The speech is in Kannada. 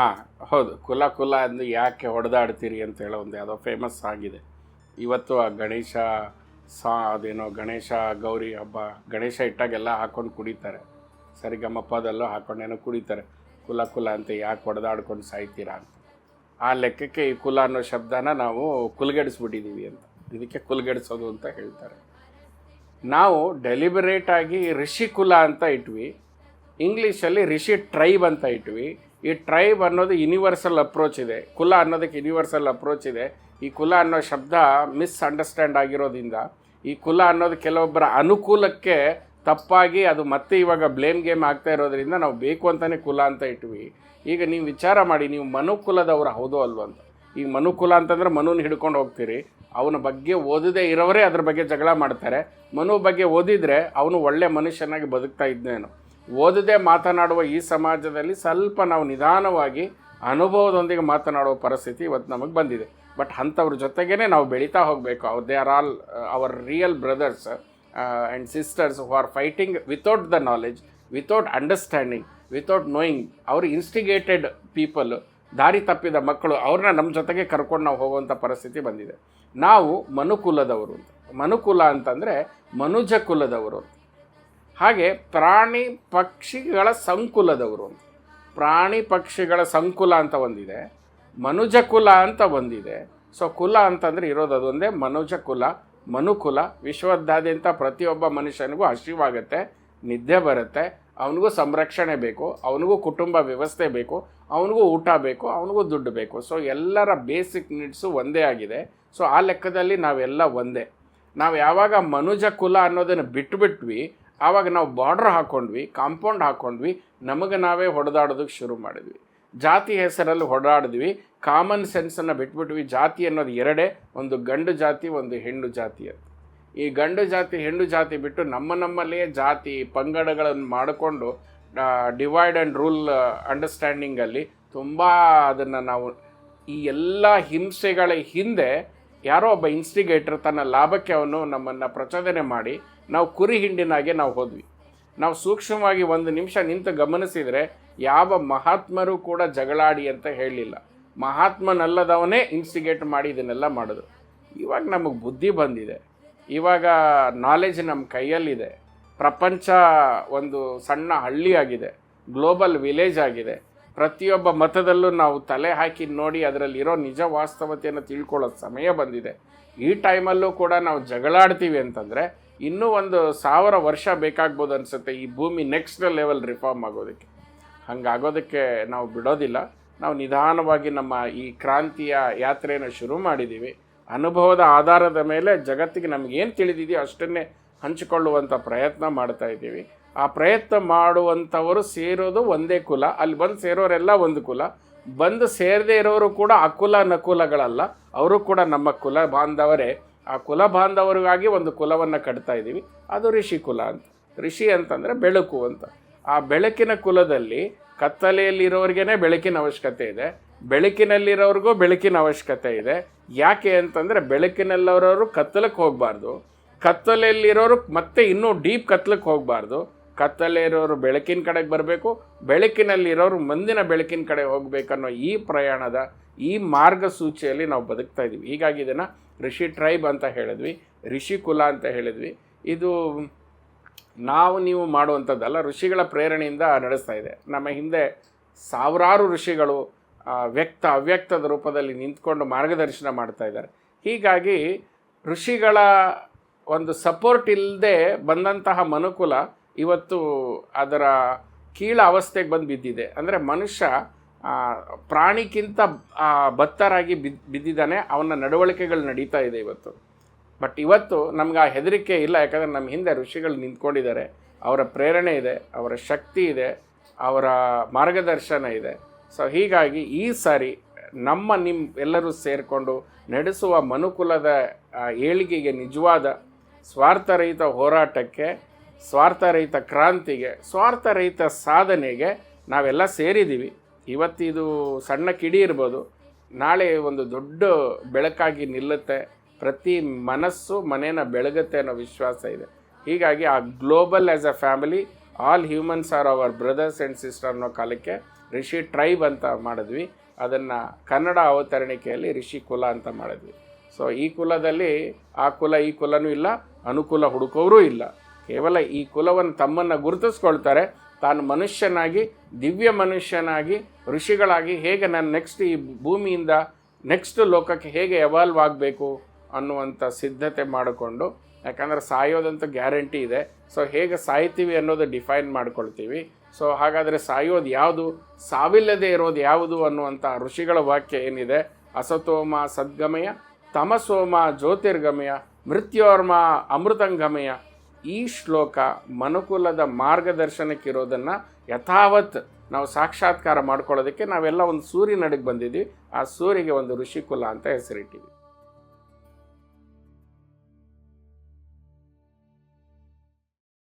ಹಾಂ, ಹೌದು. ಕುಲ ಕುಲ ಅಂದು ಯಾಕೆ ಹೊಡೆದಾಡ್ತೀರಿ ಅಂತ ಹೇಳೋ ಒಂದು ಯಾವುದೋ ಫೇಮಸ್ ಆಗಿದೆ ಇವತ್ತು ಆ ಗಣೇಶ ಸಾ, ಅದೇನೋ ಗಣೇಶ ಗೌರಿ ಹಬ್ಬ, ಗಣೇಶ ಇಟ್ಟಾಗೆಲ್ಲ ಹಾಕೊಂಡು ಕುಡಿತಾರೆ. ಸರಿಗಮ್ಮಪ್ಪದಲ್ಲೂ ಹಾಕ್ಕೊಂಡೇನೋ ಕುಡಿತಾರೆ. ಕುಲ ಕುಲ ಅಂತ ಯಾಕೆ ಹೊಡೆದಾಡ್ಕೊಂಡು ಸಾಯ್ತೀರಾ ಅಂತ. ಆ ಲೆಕ್ಕಕ್ಕೆ ಈ ಕುಲ ಅನ್ನೋ ಶಬ್ದನ ನಾವು ಕುಲ್ಗೆಡಿಸ್ಬಿಟ್ಟಿದ್ದೀವಿ ಅಂತ. ಇದಕ್ಕೆ ಕುಲ್ಗೆಡಿಸೋದು ಅಂತ ಹೇಳ್ತಾರೆ. ನಾವು ಡೆಲಿಬರೇಟ್ ಆಗಿ ಋಷಿ ಕುಲ ಅಂತ ಇಟ್ವಿ. ಇಂಗ್ಲೀಷಲ್ಲಿ ಋಷಿ ಟ್ರೈಬ್ ಅಂತ ಇಟ್ವಿ. ಈ ಟ್ರೈಬ್ ಅನ್ನೋದು ಯೂನಿವರ್ಸಲ್ ಅಪ್ರೋಚ್ ಇದೆ. ಕುಲ ಅನ್ನೋದಕ್ಕೆ ಯೂನಿವರ್ಸಲ್ ಅಪ್ರೋಚ್ ಇದೆ. ಈ ಕುಲ ಅನ್ನೋ ಶಬ್ದ ಮಿಸ್ ಅಂಡರ್ಸ್ಟ್ಯಾಂಡ್ ಆಗಿರೋದ್ರಿಂದ, ಈ ಕುಲ ಅನ್ನೋದು ಕೆಲವೊಬ್ಬರ ಅನುಕೂಲಕ್ಕೆ ತಪ್ಪಾಗಿ ಅದು ಮತ್ತೆ ಇವಾಗ ಬ್ಲೇಮ್ ಗೇಮ್ ಆಗ್ತಾ ಇರೋದ್ರಿಂದ ನಾವು ಬೇಕು ಅಂತಲೇ ಕುಲ ಅಂತ ಇಟ್ವಿ. ಈಗ ನೀವು ವಿಚಾರ ಮಾಡಿ, ನೀವು ಮನುಕುಲದವ್ರು ಹೌದು ಅಲ್ವ ಅಂತ. ಈಗ ಮನುಕುಲ ಅಂತಂದ್ರೆ ಮನುನ ಹಿಡ್ಕೊಂಡು ಹೋಗ್ತೀರಿ. ಅವನ ಬಗ್ಗೆ ಓದದೇ ಇರೋರೇ ಅದ್ರ ಬಗ್ಗೆ ಜಗಳ ಮಾಡ್ತಾರೆ. ಮನು ಬಗ್ಗೆ ಓದಿದರೆ ಅವನು ಒಳ್ಳೆ ಮನುಷ್ಯನಾಗಿ ಬದುಕ್ತಾ ಇದ್ದೇನೋ ಓದದೆ ಮಾತನಾಡುವ ಈ ಸಮಾಜದಲ್ಲಿ ಸ್ವಲ್ಪ ನಾವು ನಿಧಾನವಾಗಿ ಅನುಭವದೊಂದಿಗೆ ಮಾತನಾಡುವ ಪರಿಸ್ಥಿತಿ ಇವತ್ತು ನಮಗೆ ಬಂದಿದೆ. ಬಟ್ ಅಂಥವ್ರ ಜೊತೆಗೇ ನಾವು ಬೆಳೀತಾ ಹೋಗಬೇಕು. ಅವ್ರು they are all our real brothers and sisters who are fighting without the knowledge without understanding without knowing ಅವರು ಇನ್ಸ್ಟಿಗೇಟೆಡ್ ಪೀಪಲ್ ದಾರಿ ತಪ್ಪಿದ ಮಕ್ಕಳು, ಅವ್ರನ್ನ ನಮ್ಮ ಜೊತೆಗೆ ಕರ್ಕೊಂಡು ನಾವು ಹೋಗುವಂಥ ಪರಿಸ್ಥಿತಿ ಬಂದಿದೆ. ನಾವು ಮನುಕುಲದವರು ಮನುಕುಲ ಅಂತಂದರೆ ಮನುಜ ಕುಲದವರು ಹಾಗೆ ಪ್ರಾಣಿ ಪಕ್ಷಿಗಳ ಸಂಕುಲದವರು. ಪ್ರಾಣಿ ಪಕ್ಷಿಗಳ ಸಂಕುಲ ಅಂತ ಒಂದಿದೆ, ಮನುಜ ಕುಲ ಅಂತ ಒಂದಿದೆ. ಸೊ ಕುಲ ಅಂತಂದರೆ ಇರೋದು ಅದೊಂದೇ ಮನುಜ ಕುಲ, ಮನುಕುಲ. ವಿಶ್ವದಾದ್ಯಂತ ಪ್ರತಿಯೊಬ್ಬ ಮನುಷ್ಯನಿಗೂ ಹಸಿವಾಗತ್ತೆ, ನಿದ್ದೆ ಬರುತ್ತೆ, ಅವನಿಗೂ ಸಂರಕ್ಷಣೆ ಬೇಕು, ಅವನಿಗೂ ಕುಟುಂಬ ವ್ಯವಸ್ಥೆ ಬೇಕು, ಅವನಿಗೂ ಊಟ ಬೇಕು, ಅವನಿಗೂ ದುಡ್ಡು ಬೇಕು. ಸೊ ಎಲ್ಲರ ಬೇಸಿಕ್ ನೀಡ್ಸು ಒಂದೇ ಆಗಿದೆ. ಸೊ ಆ ಲೆಕ್ಕದಲ್ಲಿ ನಾವೆಲ್ಲ ಒಂದೇ. ನಾವು ಯಾವಾಗ ಮನುಜ ಕುಲ ಅನ್ನೋದನ್ನು ಬಿಟ್ಬಿಟ್ವಿ ಆವಾಗ ನಾವು ಬಾರ್ಡ್ರ್ ಹಾಕ್ಕೊಂಡ್ವಿ ಕಾಂಪೌಂಡ್ ಹಾಕ್ಕೊಂಡ್ವಿ ನಮಗೆ ನಾವೇ ಹೊಡೆದಾಡೋದಕ್ಕೆ ಶುರು ಮಾಡಿದ್ವಿ. ಜಾತಿ ಹೆಸರಲ್ಲಿ ಹೊಡೆದಾಡಿದ್ವಿ ಕಾಮನ್ ಸೆನ್ಸನ್ನು ಬಿಟ್ಬಿಟ್ವಿ. ಜಾತಿ ಅನ್ನೋದು ಎರಡೇ, ಒಂದು ಗಂಡು ಜಾತಿ, ಒಂದು ಹೆಣ್ಣು ಜಾತಿ ಅಂತ. ಈ ಗಂಡು ಜಾತಿ, ಹೆಣ್ಣು ಜಾತಿ ಬಿಟ್ಟು ನಮ್ಮ ನಮ್ಮಲ್ಲಿಯೇ ಜಾತಿ ಪಂಗಡಗಳನ್ನು ಮಾಡಿಕೊಂಡು ಡಿವೈಡ್ ಆ್ಯಂಡ್ ರೂಲ್ ಅಂಡರ್ಸ್ಟ್ಯಾಂಡಿಂಗಲ್ಲಿ ತುಂಬ ಅದನ್ನು ನಾವು ಈ ಎಲ್ಲ ಹಿಂಸೆಗಳ ಹಿಂದೆ ಯಾರೋ ಒಬ್ಬ ಇನ್ಸ್ಟಿಗೇಟರ್ ತನ್ನ ಲಾಭಕ್ಕೆ ಅವನು ನಮ್ಮನ್ನು ಪ್ರಚೋದನೆ ಮಾಡಿ ನಾವು ಕುರಿ ಹಿಂಡಿನಾಗೆ ನಾವು ಹೋದ್ವಿ. ನಾವು ಸೂಕ್ಷ್ಮವಾಗಿ ಒಂದು ನಿಮಿಷ ನಿಂತು ಗಮನಿಸಿದರೆ ಯಾವ ಮಹಾತ್ಮರು ಕೂಡ ಜಗಳಾಡಿ ಅಂತ ಹೇಳಲಿಲ್ಲ. ಮಹಾತ್ಮನಲ್ಲದವನೇ ಇನ್ಸ್ಟಿಗೇಟ್ ಮಾಡಿ ಇದನ್ನೆಲ್ಲ ಮಾಡೋದು. ಇವಾಗ ನಮಗೆ ಬುದ್ಧಿ ಬಂದಿದೆ. ಇವಾಗ ನಾಲೆಜ್ ನಮ್ಮ ಕೈಯಲ್ಲಿದೆ. ಪ್ರಪಂಚ ಒಂದು ಸಣ್ಣ ಹಳ್ಳಿಯಾಗಿದೆ. ಗ್ಲೋಬಲ್ ವಿಲೇಜ್ ಆಗಿದೆ. ಪ್ರತಿಯೊಬ್ಬ ಮತದಲ್ಲೂ ನಾವು ತಲೆ ಹಾಕಿ ನೋಡಿ ಅದರಲ್ಲಿರೋ ನಿಜ ವಾಸ್ತವತೆಯನ್ನು ತಿಳ್ಕೊಳ್ಳೋ ಸಮಯ ಬಂದಿದೆ. ಈ ಟೈಮಲ್ಲೂ ಕೂಡ ನಾವು ಜಗಳಾಡ್ತೀವಿ ಅಂತಂದರೆ ಇನ್ನೂ ಒಂದು ಸಾವಿರ ವರ್ಷ ಬೇಕಾಗ್ಬೋದು ಅನಿಸುತ್ತೆ ಈ ಭೂಮಿ ನೆಕ್ಸ್ಟ್ ಲೆವೆಲ್ ರಿಫಾರ್ಮ್ ಆಗೋದಕ್ಕೆ. ಹಾಗಾಗೋದಕ್ಕೆ ನಾವು ಬಿಡೋದಿಲ್ಲ. ನಾವು ನಿಧಾನವಾಗಿ ನಮ್ಮ ಈ ಕ್ರಾಂತಿಯ ಯಾತ್ರೆಯನ್ನು ಶುರು ಮಾಡಿದ್ದೀವಿ ಅನುಭವದ ಆಧಾರದ ಮೇಲೆ ಜಗತ್ತಿಗೆ ನಮಗೇನು ತಿಳಿದಿದೆಯೋ ಅಷ್ಟನ್ನೇ ಹಂಚಿಕೊಳ್ಳುವಂಥ ಪ್ರಯತ್ನ ಮಾಡ್ತಾ ಇದ್ದೀವಿ. ಆ ಪ್ರಯತ್ನ ಮಾಡುವಂಥವರು ಸೇರೋದು ಒಂದೇ ಕುಲ. ಅಲ್ಲಿ ಬಂದು ಸೇರೋರೆಲ್ಲ ಒಂದು ಕುಲ. ಬಂದು ಸೇರದೇ ಇರೋರು ಕೂಡ ಅಕುಲ ನಕುಲಗಳಲ್ಲ. ಅವರು ಕೂಡ ನಮ್ಮ ಕುಲ ಬಾಂಧವರೇ. ಆ ಕುಲ ಬಾಂಧವರಿಗಾಗಿ ಒಂದು ಕುಲವನ್ನು ಕಟ್ತಾ ಇದ್ದೀವಿ. ಅದು ಋಷಿ ಕುಲ ಅಂತ. ಋಷಿ ಅಂತಂದರೆ ಬೆಳಕು ಅಂತ. ಆ ಬೆಳಕಿನ ಕುಲದಲ್ಲಿ ಕತ್ತಲೆಯಲ್ಲಿರೋರಿಗೇ ಬೆಳಕಿನ ಅವಶ್ಯಕತೆ ಇದೆ. ಬೆಳಕಿನಲ್ಲಿರೋರಿಗೂ ಬೆಳಕಿನ ಅವಶ್ಯಕತೆ ಇದೆ. ಯಾಕೆ ಅಂತಂದರೆ ಬೆಳಕಿನಲ್ಲಿರೋರು ಕತ್ತಲಕ್ಕೆ ಹೋಗಬಾರ್ದು. ಕತ್ತಲೆಯಲ್ಲಿರೋರು ಮತ್ತೆ ಇನ್ನೂ ಡೀಪ್ ಕತ್ತಲಕ್ಕೆ ಹೋಗಬಾರ್ದು. ಕತ್ತಲೆ ಇರೋರು ಬೆಳಕಿನ ಕಡೆಗೆ ಬರಬೇಕು, ಬೆಳಕಿನಲ್ಲಿರೋರು ಮುಂದಿನ ಬೆಳಕಿನ ಕಡೆ ಹೋಗಬೇಕನ್ನೋ ಈ ಪ್ರಯಾಣದ ಈ ಮಾರ್ಗಸೂಚಿಯಲ್ಲಿ ನಾವು ಬದುಕ್ತಾ ಇದ್ದೀವಿ. ಹೀಗಾಗಿ ಇದನ್ನು ಋಷಿ ಟ್ರೈಬ್ ಅಂತ ಹೇಳಿದ್ವಿ ಋಷಿ ಕುಲ ಅಂತ ಹೇಳಿದ್ವಿ. ಇದು ನಾವು ನೀವು ಮಾಡುವಂಥದ್ದಲ್ಲ, ಋಷಿಗಳ ಪ್ರೇರಣೆಯಿಂದ ನಡೆಸ್ತಾ ಇದೆ. ನಮ್ಮ ಹಿಂದೆ ಸಾವಿರಾರು ಋಷಿಗಳು ವ್ಯಕ್ತ ಅವ್ಯಕ್ತದ ರೂಪದಲ್ಲಿ ನಿಂತ್ಕೊಂಡು ಮಾರ್ಗದರ್ಶನ ಮಾಡ್ತಾ ಇದ್ದಾರೆ. ಹೀಗಾಗಿ ಋಷಿಗಳ ಒಂದು ಸಪೋರ್ಟ್ ಇಲ್ಲದೆ ಬಂದಂತಹ ಮನುಕುಲ ಇವತ್ತು ಅದರ ಕೀಳ ಅವಸ್ಥೆಗೆ ಬಂದು ಬಿದ್ದಿದೆ. ಅಂದರೆ ಮನುಷ್ಯ ಪ್ರಾಣಿಗಿಂತ ಬತ್ತರಾಗಿ ಬಿದ್ದು ಬಿದ್ದಿದ್ದಾನೆ. ಅವನ ನಡವಳಿಕೆಗಳು ನಡೀತಾ ಇದೆ ಇವತ್ತು. ಬಟ್ ಇವತ್ತು ನಮ್ಗೆ ಆ ಹೆದರಿಕೆ ಇಲ್ಲ. ಯಾಕಂದರೆ ನಮ್ಮ ಹಿಂದೆ ಋಷಿಗಳು ನಿಂತ್ಕೊಂಡಿದ್ದಾರೆ. ಅವರ ಪ್ರೇರಣೆ ಇದೆ, ಅವರ ಶಕ್ತಿ ಇದೆ, ಅವರ ಮಾರ್ಗದರ್ಶನ ಇದೆ. ಸೊ ಹೀಗಾಗಿ ಈ ಸಾರಿ ನಮ್ಮ ನಿಮ್ಮ ಎಲ್ಲರೂ ಸೇರಿಕೊಂಡು ನಡೆಸುವ ಮನುಕುಲದ ಏಳಿಗೆಗೆ ನಿಜವಾದ ಸ್ವಾರ್ಥರಹಿತ ಹೋರಾಟಕ್ಕೆ ಸ್ವಾರ್ಥರಹಿತ ಕ್ರಾಂತಿಗೆ, ಸ್ವಾರ್ಥರಹಿತ ಸಾಧನೆಗೆ ನಾವೆಲ್ಲ ಸೇರಿದ್ದೀವಿ. ಇವತ್ತಿದು ಸಣ್ಣ ಕಿಡಿ ಇರ್ಬೋದು. ನಾಳೆ ಒಂದು ದೊಡ್ಡ ಬೆಳಕಾಗಿ ನಿಲ್ಲುತ್ತೆ. ಪ್ರತಿ ಮನಸ್ಸು ಮನೇನ ಬೆಳಗುತ್ತೆ ಅನ್ನೋ ವಿಶ್ವಾಸ ಇದೆ. ಹೀಗಾಗಿ ಆ global as a family, all humans are our brothers and sister ಅನ್ನೋ ಕಾಲಕ್ಕೆ ಋಷಿ ಟ್ರೈಬ್ ಅಂತ ಮಾಡಿದ್ವಿ. ಅದನ್ನು ಕನ್ನಡ ಅವತರಣಿಕೆಯಲ್ಲಿ ರಿಷಿ ಕುಲ ಅಂತ ಮಾಡಿದ್ವಿ. ಸೊ ಈ ಕುಲದಲ್ಲಿ ಆ ಕುಲ ಈ ಕುಲನೂ ಇಲ್ಲ, ಅನುಕೂಲ ಹುಡುಕೋರೂ ಇಲ್ಲ. ಕೇವಲ ಈ ಕುಲವನ್ನು ತಮ್ಮನ್ನು ಗುರುತಿಸ್ಕೊಳ್ತಾರೆ. ತಾನು ಮನುಷ್ಯನಾಗಿ, ದಿವ್ಯ ಮನುಷ್ಯನಾಗಿ, ಋಷಿಗಳಾಗಿ ಹೇಗೆ ನಾನು ನೆಕ್ಸ್ಟ್ ಈ ಭೂಮಿಯಿಂದ ನೆಕ್ಸ್ಟ್ ಲೋಕಕ್ಕೆ ಹೇಗೆ ಎವಾಲ್ವ್ ಆಗಬೇಕು ಅನ್ನುವಂಥ ಸಿದ್ಧತೆ ಮಾಡಿಕೊಂಡು, ಯಾಕಂದರೆ ಸಾಯೋದಂತ ಗ್ಯಾರಂಟಿ ಇದೆ. ಸೊ ಹೇಗೆ ಸಾಯ್ತೀವಿ ಅನ್ನೋದು ಡಿಫೈನ್ ಮಾಡ್ಕೊಳ್ತೀವಿ. ಸೊ ಹಾಗಾದರೆ ಸಾಯೋದು ಯಾವುದು? ಸಾವಿಲ್ಲದೆ ಇರೋದು ಯಾವುದು ಅನ್ನುವಂಥ ಋಷಿಗಳ ವಾಕ್ಯ ಏನಿದೆ? ಅಸತೋಮ ಸದ್ಗಮಯ, ತಮಸೋಮ ಜ್ಯೋತಿರ್ಗಮಯ, ಮೃತ್ಯೋರ್ಮ ಅಮೃತಂಗಮಯ. ಈ ಶ್ಲೋಕ ಮನುಕುಲದ ಮಾರ್ಗದರ್ಶನಕ್ಕಿರೋದನ್ನು ಯಥಾವತ್ ನಾವು ಸಾಕ್ಷಾತ್ಕಾರ ಮಾಡ್ಕೊಳ್ಳೋದಕ್ಕೆ ನಾವೆಲ್ಲ ಒಂದು ಸೂರ್ಯನಡಿಗೆ ಬಂದಿದ್ದೀವಿ ಆ ಸೂರಿಗೆ ಒಂದು ಋಷಿಕುಲ ಅಂತ ಹೆಸರಿಟ್ಟಿವಿ